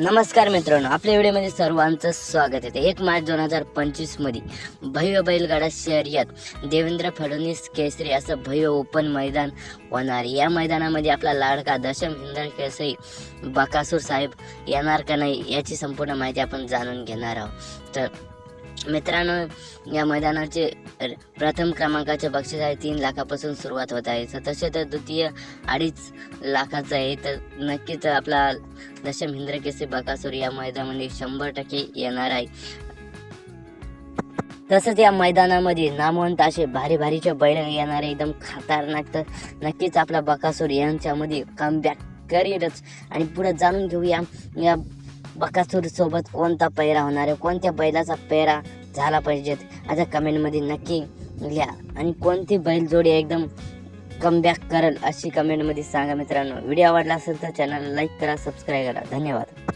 नमस्कार मित्रांनो आपल्या व्हिडिओमध्ये सर्वांचं स्वागत आहे. एक मार्च दोन हजार पंचवीसमध्ये भव्य बैलगाडा शर्यत देवेंद्र फडणवीस केसरी असं भव्य ओपन मैदान होणार या मैदानामध्ये आपला लाडका दशम हिंद केसरी बकासूर साहेब येणार का नाही याची संपूर्ण माहिती आपण जाणून घेणार आहोत. तर मित्रांनो या मैदानाचे र- प्रथम क्रमांकाचे बक्षीस आहे. तीन लाखापासून सुरुवात होत आहे. तसे तर द्वितीय अडीच लाखाचं आहे. तर नक्कीच आपला दशम हिंद्रकेसी बकासूर या मैदानामध्ये शंभर टक्के येणार आहे. तसंच या मैदानामध्ये नामवंत असे भारी भारीचे बैल येणार आहे. एकदम खतरनाक. तर नक्कीच आपला बकासूर यांच्यामध्ये कमबॅक करेलच. आणि पुढे जाणून घेऊया या बकासूर सोबत कोणता पैरा होणार आहे? कोणत्या बैलाचा पैरा झाला पाहिजेत? आता कमेंटमध्ये नक्की लिहा. आणि कोणती बैल जोडी एकदम कमबॅक करल अशी कमेंटमध्ये सांगा मित्रांनो. व्हिडिओ आवडला असेल तर चॅनल लाईक करा सबस्क्राईब करा. धन्यवाद.